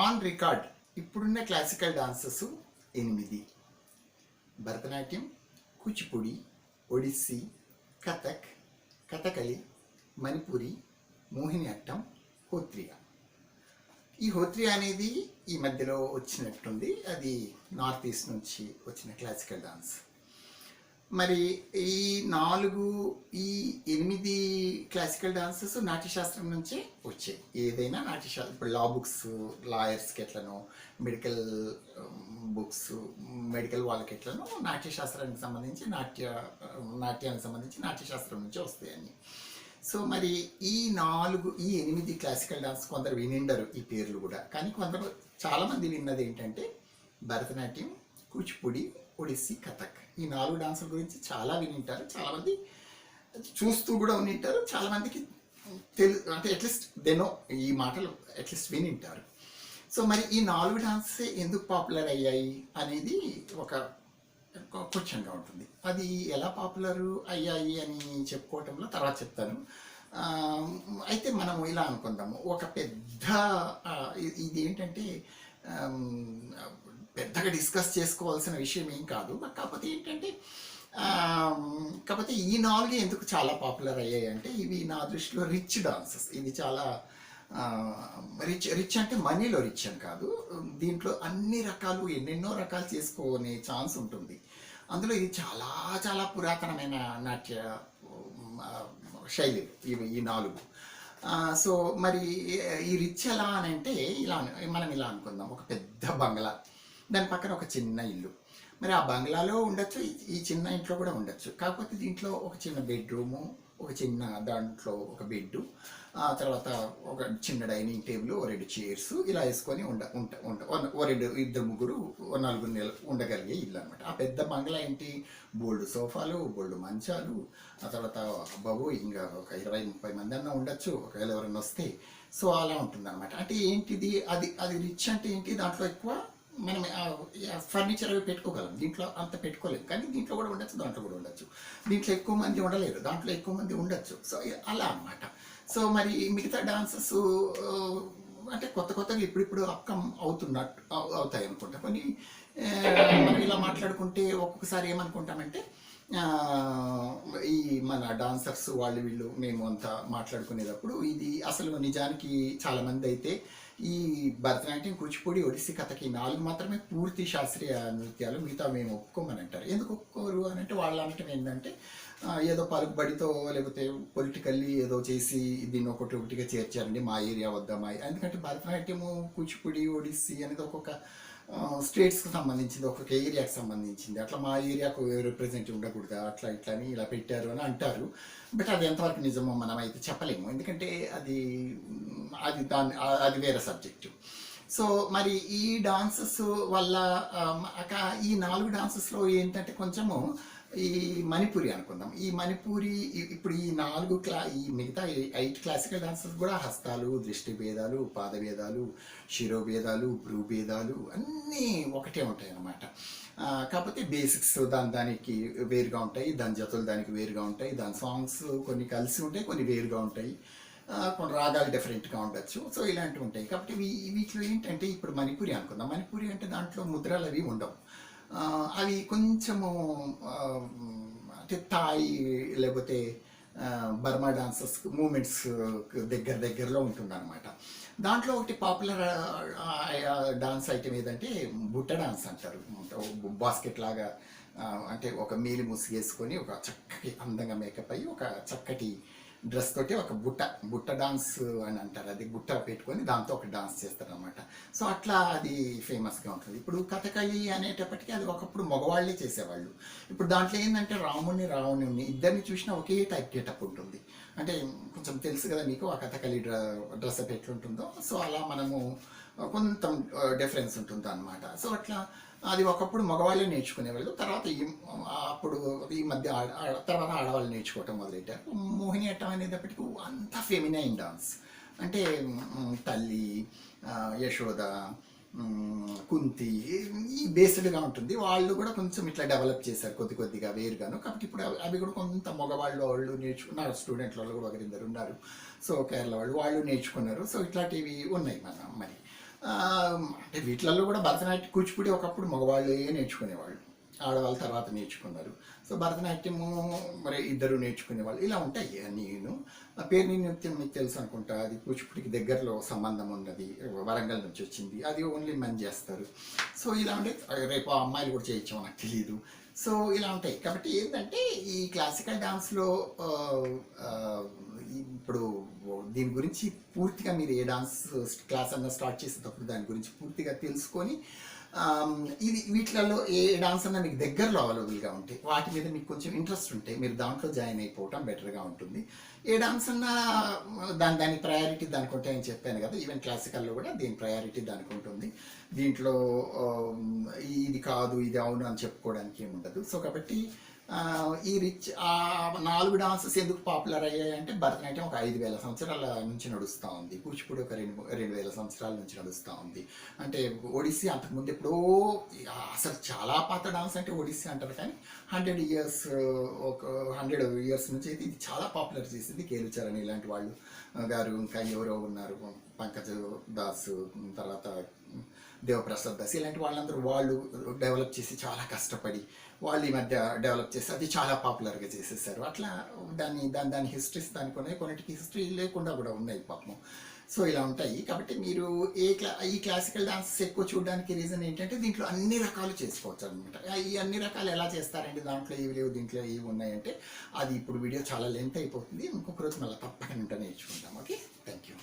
On record ఇప్పుడున్న classical dances ఎనిమిది. భరతనాట్యం కూచిపూడి ఒడిస్సీ కథక్ కథకళి మణిపురి మోహినియట్టం హోత్రియా. ఈ హోత్రియా అనేది ఈ మధ్యలో వచ్చినట్టుంది. అది నార్త్ ఈస్ట్ నుంచి వచ్చిన క్లాసికల్ డాన్స్ మరి ఈ నాలుగు ఈ ఎనిమిది క్లాసికల్ డాన్సెస్ నాట్యశాస్త్రం నుంచే వచ్చాయి. ఏదైనా నాట్యశాస్త్రం ఇప్పుడు లా బుక్స్ లాయర్స్కి ఎట్లనో మెడికల్ బుక్స్ మెడికల్ వాళ్ళకి ఎట్లనో నాట్యశాస్త్రానికి సంబంధించి నాట్య um, నాట్యానికి సంబంధించి నాట్యశాస్త్రం నుంచే వస్తాయని సో మరి ఈ నాలుగు ఈ ఎనిమిది క్లాసికల్ డాన్స్ కొందరు వినిండరు ఈ పేర్లు కూడా. కానీ కొందరు చాలామంది విన్నది ఏంటంటే భరతనాట్యం కూచిపూడి ఒడిస్సీ కథక్. ఈ నాలుగు డాన్సుల గురించి చాలా వినింటారు. చాలామంది చూస్తూ కూడా ఉనింటారు చాలామందికి తెలు అంటే అట్లీస్ట్ దెనో ఈ మాటలు అట్లీస్ట్ వినింటారు. సో మరి ఈ నాలుగు డాన్స్ ఎందుకు పాపులర్ అయ్యాయి అనేది ఒక క్వశ్చన్గా ఉంటుంది. అది ఎలా పాపులర్ అయ్యాయి అని చెప్పుకోవటంలో తర్వాత చెప్తాను. అయితే మనం ఇలా అనుకుందాము. ఒక పెద్ద ఇది ఏంటంటే పెద్దగా డిస్కస్ చేసుకోవాల్సిన విషయం ఏం కాదు. కాకపోతే ఏంటంటే కాకపోతే ఈ నాలుగు ఎందుకు చాలా పాపులర్ అయ్యాయి అంటే ఇవి నా దృష్టిలో రిచ్ డాన్సెస్ ఇది చాలా రిచ్ రిచ్ అంటే మనీలో రిచ్ అని కాదు. దీంట్లో అన్ని రకాలు ఎన్నెన్నో రకాలు చేసుకునే ఛాన్స్ ఉంటుంది. అందులో ఇది చాలా చాలా పురాతనమైన నాట్య శైలి ఇవి ఈ నాలుగు. సో మరి ఈ రిచ్ ఎలా అని అంటే ఇలా మనం ఇలా అనుకుందాం. ఒక పెద్ద బంగ్లా. దాని పక్కన ఒక చిన్న ఇల్లు. మరి ఆ బంగ్లాలో ఉండొచ్చు ఈ- చిన్న ఇంట్లో కూడా ఉండొచ్చు. కాకపోతే దీంట్లో ఒక చిన్న బెడ్రూము ఒక చిన్న దాంట్లో ఒక బెడ్ ఆ తర్వాత ఒక చిన్న డైనింగ్ టేబుల్ ఓ రెండు చైర్స్ ఇలా వేసుకొని ఉండ ఉంట ఉండ ఓ- రెండు ఇద్దరు ముగ్గురు ఓ నలుగురు నెల ఉండగలిగే ఇల్లు అనమాట ఆ పెద్ద బంగ్లా ఏంటి? బోల్డ్ సోఫాలు బోల్డ్ మంచాలు ఆ తర్వాత బాబు ఇంకా ఒక ఇరవై ముప్పై మంది అన్న ఉండొచ్చు ఒకవేళ ఎవరైనా వస్తే. సో అలా ఉంటుంది అనమాట అంటే ఏంటిది? అది అది రిచ్ అంటే ఏంటి? దాంట్లో ఎక్కువ మనం ఫర్నిచర్ అవి పెట్టుకోగలం. దీంట్లో అంత పెట్టుకోలేము కానీ దీంట్లో కూడా ఉండొచ్చు దాంట్లో కూడా ఉండొచ్చు. దీంట్లో ఎక్కువ మంది ఉండలేరు. దాంట్లో ఎక్కువ మంది ఉండొచ్చు. సో అలా అన్నమాట. సో మరి మిగతా డాన్సెస్ అంటే కొత్త కొత్తగా ఇప్పుడిప్పుడు అప్కమ్ అవుతున్నట్టు అవు- అవుతాయి అనుకుంటా. కొన్ని మనం ఇలా మాట్లాడుకుంటే ఒక్కొక్కసారి ఏమనుకుంటామంటే ఈ మన డాన్సర్స్ వాళ్ళు వీళ్ళు మేము అంతా మాట్లాడుకునేటప్పుడు ఇది అసలు నిజానికి చాలామంది అయితే ఈ భరతనాట్యం కూచిపూడి ఒడిస్సీ కథకి నాలుగు మాత్రమే పూర్తి శాస్త్రీయ నృత్యాలు మిగతా మేము ఒప్పుకోమని అంటారు ఎందుకు ఒప్పుకోరు అని అంటే వాళ్ళు అనటం ఏంటంటే ఏదో పలుకుబడితో లేకపోతే పొలిటికల్లీ ఏదో చేసి దీన్ని ఒకటి ఒకటిగా చేర్చారండి మా ఏరియా వద్ద మా ఎందుకంటే భరతనాట్యము కూచిపూడి ఒడిస్సీ అనేది ఒక్కొక్క స్టేట్స్కి సంబంధించింది ఒక్కొక్క ఏరియాకి సంబంధించింది. అట్లా మా ఏరియాకు రిప్రజెంట్ ఉండకూడదు అట్లా ఇట్లా అని ఇలా పెట్టారు అని అంటారు. బట్ అది ఎంతవరకు నిజమో మనం అయితే చెప్పలేము. ఎందుకంటే అది అది దాని అది వేరే సబ్జెక్టు సో మరి ఈ డాన్సెస్ వల్ల ఈ నాలుగు డాన్సెస్లో ఏంటంటే కొంచెము ఈ మణిపూరి అనుకుందాం. ఈ మణిపూరి ఇప్పుడు ఈ నాలుగు క్లా ఈ మిగతా ఎయిట్ క్లాసికల్ డాన్సర్స్ కూడా హస్తాలు దృష్టి భేదాలు పాద భేదాలు శిరోభేదాలు భ్రూ భేదాలు అన్నీ ఒకటే ఉంటాయి అన్నమాట కాకపోతే బేసిక్స్ దాని దానికి వేరుగా ఉంటాయి. దాని జతులు దానికి వేరుగా ఉంటాయి. దాని సాంగ్స్ కొన్ని కలిసి ఉంటాయి కొన్ని వేరుగా ఉంటాయి. కొన్ని రాగాలు డిఫరెంట్గా ఉండొచ్చు. సో ఇలాంటివి ఉంటాయి. కాబట్టి వీటిలో ఏంటంటే ఇప్పుడు మణిపూరి అనుకుందాం. మణిపూరి అంటే దాంట్లో ముద్రలు అవి ఉండవు. అవి కొంచెము అంటే థాయ్ లేకపోతే బర్మా డాన్సెస్ మూమెంట్స్ దగ్గర దగ్గరలో ఉంటుందన్నమాట. దాంట్లో ఒకటి పాపులర్ డాన్స్ ఐటమ్ ఏదంటే బుట్ట డాన్స్ అంటారు. బాస్కెట్ లాగా అంటే ఒక మీలి ముసుగేసుకొని ఒక చక్కటి అందంగా మేకప్ అయ్యి ఒక చక్కటి డ్రెస్ తోటి ఒక బుట్ట బుట్ట డాన్స్ అని అంటారు. అది బుట్ట పెట్టుకొని దాంతో ఒక డాన్స్ చేస్తారు అనమాట సో అట్లా అది ఫేమస్గా ఉంటుంది. ఇప్పుడు కథకళి అనేటప్పటికీ అది ఒకప్పుడు మగవాళ్ళే చేసేవాళ్ళు. ఇప్పుడు దాంట్లో ఏంటంటే రాముని రావణుని ఇద్దరిని చూసినా ఒకే టైప్ గేటప్ ఉంటుంది. అంటే కొంచెం తెలుసు కదా మీకు ఆ కథకళి డ్ర డ్రెస్ అప్ ఎట్లుంటుందో. సో అలా మనము కొంత డిఫరెన్స్ ఉంటుంది అనమాట సో అట్లా అది ఒకప్పుడు మగవాళ్ళే నేర్చుకునేవాళ్ళు. తర్వాత ఈ అప్పుడు ఈ మధ్య ఆడ- తర్వాత ఆడవాళ్ళు నేర్చుకోవటం మొదలెట్టారు. మోహిని అట్టం అనేటప్పటికి అంతా ఫెమినైన్ డాన్స్ అంటే తల్లి యశోద కుంతి ఈ బేస్డ్గా ఉంటుంది. వాళ్ళు కూడా కొంచెం ఇట్లా డెవలప్ చేశారు కొద్ది కొద్దిగా వేరుగాను. కాబట్టి ఇప్పుడు అవి- కూడా కొంత మగవాళ్ళు వాళ్ళు నేర్చుకున్నారు స్టూడెంట్ వాళ్ళు కూడా ఒకరిద్దరు ఉన్నారు. సో కేరళ వాళ్ళు వాళ్ళు నేర్చుకున్నారు. సో ఇట్లాంటివి ఉన్నాయి మన మరి. అంటే వీటిలలో కూడా భరతనాట్యం కూచిపూడి ఒకప్పుడు మగవాళ్ళే నేర్చుకునేవాళ్ళు. ఆడవాళ్ళ తర్వాత నేర్చుకున్నారు. సో భరతనాట్యము మరి ఇద్దరు నేర్చుకునేవాళ్ళు ఇలా ఉంటాయి. నేను పేరుని నృత్యం మీకు తెలుసు అనుకుంటా. అది కూచిపూడికి దగ్గరలో సంబంధం ఉన్నది. వరంగల్ నుంచి వచ్చింది. అది ఓన్లీ మెన్ చేస్తారు. సో ఇలా ఉంటే రేపు ఆ అమ్మాయిలు కూడా చేయించామో నాకు తెలియదు సో ఇలా ఉంటాయి. కాబట్టి ఏంటంటే ఈ క్లాసికల్ డాన్స్లో ఇప్పుడు దీని గురించి పూర్తిగా మీరు ఏ డాన్స్ క్లాస్ అన్న స్టార్ట్ చేసేటప్పుడు దాని గురించి పూర్తిగా తెలుసుకొని ఇది వీటిలలో ఏ డాన్స్ అన్న మీకు దగ్గరలో అవైలబుల్గా ఉంటాయి వాటి మీద మీకు కొంచెం ఇంట్రెస్ట్ ఉంటే మీరు దాంట్లో జాయిన్ అయిపోవటం బెటర్గా ఉంటుంది. ఏ డాన్స్ అన్నా దాని దాని ప్రయారిటీ దానికి అని చెప్పాను కదా ఈవెన్ క్లాసికల్లో కూడా దీని ప్రయారిటీ దానికి ఉంటుంది. దీంట్లో ఇది కాదు ఇది అవును అని చెప్పుకోవడానికి ఏమి ఉండదు సో కాబట్టి ఈ రిచ్ ఆ నాలుగు డాన్సెస్ ఎందుకు పాపులర్ అయ్యాయి అంటే భరతనాట్యం ఒక ఐదు వేల సంవత్సరాల నుంచి నడుస్తూ ఉంది. కూచిపూడి ఒక రెండు రెండు వేల సంవత్సరాల నుంచి నడుస్తూ ఉంది. అంటే ఒడిస్సీ అంతకుముందు ఎప్పుడో అసలు చాలా పాత డాన్స్ అంటే ఒడిస్సీ అంటారు కానీ హండ్రెడ్ ఇయర్స్ ఒక హండ్రెడ్ ఇయర్స్ నుంచి అయితే ఇది చాలా పాపులర్ చేసింది కేలుచరణ్ ఇలాంటి వాళ్ళు. గారు ఇంకా ఎవరో ఉన్నారు పంకజ్ దాస్ తర్వాత దేవప్రసాద్ దాస్. ఇలాంటి వాళ్ళందరూ వాళ్ళు డెవలప్ చేసి చాలా కష్టపడి వాళ్ళు ఈ మధ్య డెవలప్ చేసి అది చాలా పాపులర్గా చేసేసారు. అట్లా దాన్ని దాని దాని హిస్టరీస్ దానికి ఉన్నాయి కొన్నిటికి హిస్టరీ లేకుండా కూడా ఉన్నాయి పాపం. సో ఇలా ఉంటాయి. కాబట్టి మీరు ఏ క్లా ఈ క్లాసికల్ డాన్సెస్ ఎక్కువ చూడడానికి రీజన్ ఏంటంటే దీంట్లో అన్ని రకాలు చేసుకోవచ్చు అనమాట ఈ అన్ని రకాలు ఎలా చేస్తారండి? దాంట్లో ఏవి లేవు దీంట్లో ఏవి ఉన్నాయంటే అది ఇప్పుడు వీడియో చాలా లెంత్ అయిపోతుంది. ఇంకొక రోజు మళ్ళీ తప్పకుండా నేర్చుకుంటాం. ఓకే? Thank you